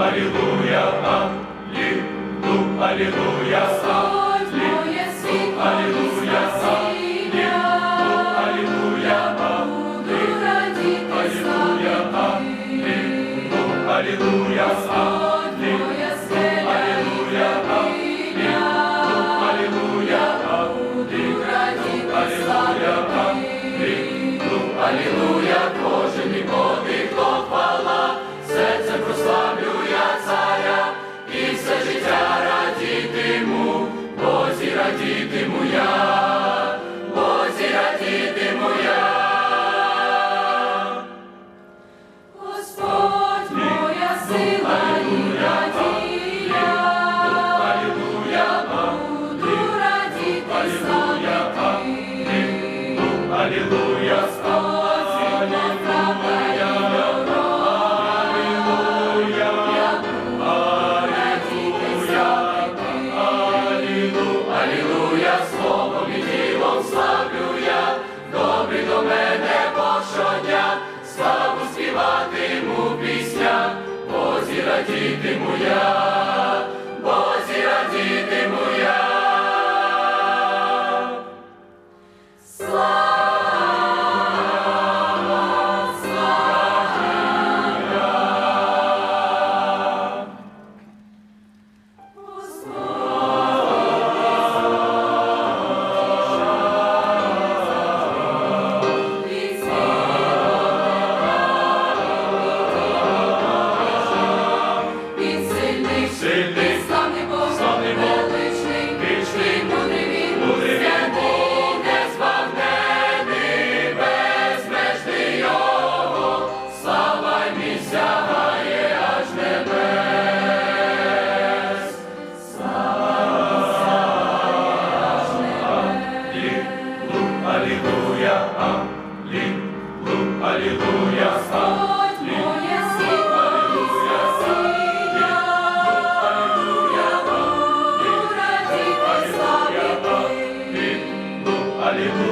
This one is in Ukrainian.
Аллилуйя, Аллилу, Аллилуйя, Аллилуйя, Аллилуйя, Аллилуйя, Аллилуйя, Аллилуйя, Аллилуйя, Аллилуйя, Славу співатиму пісня, Бозі радітиму я. Аллилуйя, Аллилу, Аллилуйя, Господь моя Аллилуйя, Аллилуйя, Аллилуйя, Аллилуйя,